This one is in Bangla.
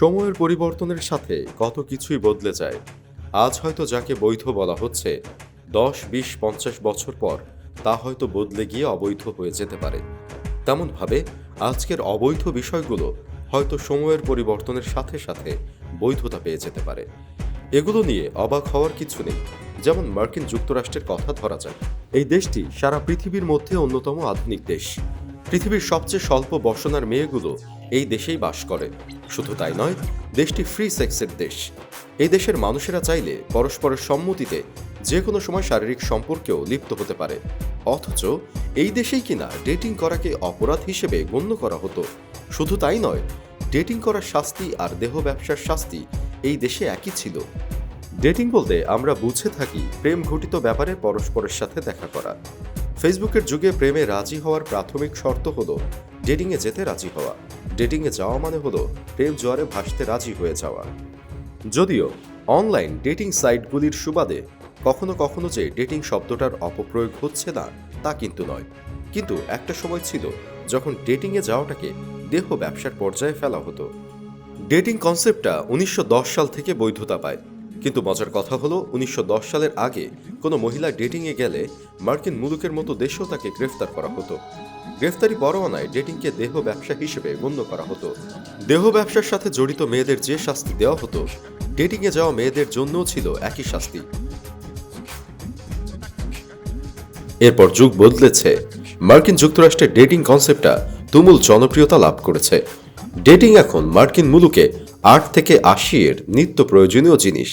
সময়ের পরিবর্তনের সাথে কত কিছুই বদলে যায়। আজ হয়তো যাকে বৈধ বলা হচ্ছে, দশ, বিশ, পঞ্চাশ বছর পর তা হয়তো বদলে গিয়ে অবৈধ হয়ে যেতে পারে। তেমনভাবে আজকের অবৈধ বিষয়গুলো হয়তো সময়ের পরিবর্তনের সাথে সাথে বৈধতা পেয়ে যেতে পারে। এগুলো নিয়ে অবাক হওয়ার কিছু নেই। যেমন মার্কিন যুক্তরাষ্ট্রের কথা ধরা যায় এই দেশটি সারা পৃথিবীর মধ্যে অন্যতম আধুনিক দেশ। পৃথিবীর সবচেয়ে স্বল্প বসনার মেয়েগুলো এই দেশেই বাস করে। শুধু তাই নয়, দেশটি ফ্রি সেক্সের দেশ। এই দেশের মানুষেরা চাইলে পরস্পরের সম্মতিতে যে কোনো সময় শারীরিক সম্পর্কেও লিপ্ত হতে পারে। অথচ এই দেশেই কিনা ডেটিং করাকে অপরাধ হিসেবে গণ্য করা হতো। শুধু তাই নয় ডেটিং করার শাস্তি আর দেহ ব্যবসার শাস্তি এই দেশে একই ছিল। ডেটিং বলতে আমরা বুঝে থাকি প্রেম ঘটিত ব্যাপারে পরস্পরের সাথে দেখা করা। ফেসবুকের যুগে প্রেমে রাজি হওয়ার প্রাথমিক শর্ত হলো ডেটিংয়ে যেতে রাজি হওয়া। ডেটিংয়ে যাওয়া মানে হলো প্রেম জোয়ারে ভাসতে রাজি হয়ে যাওয়া। যদিও অনলাইন ডেটিং সাইটগুলির সুবাদে কখনো কখনো যে ডেটিং শব্দটার অপপ্রয়োগ হচ্ছে না, তা কিন্তু নয়। কিন্তু একটা সময় ছিল যখন ডেটিংয়ে যাওয়াটাকে দেহ ব্যবসার পর্যায়ে ফেলা হতো। ডেটিং কনসেপ্টটা উনিশশো দশ সাল থেকে বৈধতা পায়। কিন্তু মজার কথা হলো, উনিশশো দশ সালের আগে কোনো মহিলা ডেটিংয়ে গেলে মার্কিন মুলুকের মতো দেশেও তাকে গ্রেফতার করা হতো। গ্রেফতারি পরোয়ানায় ডেটিংকে দেহ ব্যবসা হিসেবে গণ্য করা হতো। দেহ ব্যবসার সাথে জড়িত মেয়েদের যে শাস্তি দেওয়া হতো, ডেটিংয়ে যাওয়া মেয়েদের জন্যও ছিল একই শাস্তি। এরপর যুগ বদলেছে। মার্কিন যুক্তরাষ্ট্রের ডেটিং কনসেপ্টটা তুমুল জনপ্রিয়তা লাভ করেছে। ডেটিং এখন মার্কিন মুলুকে আট থেকে আশি এর নিত্য প্রয়োজনীয় জিনিস।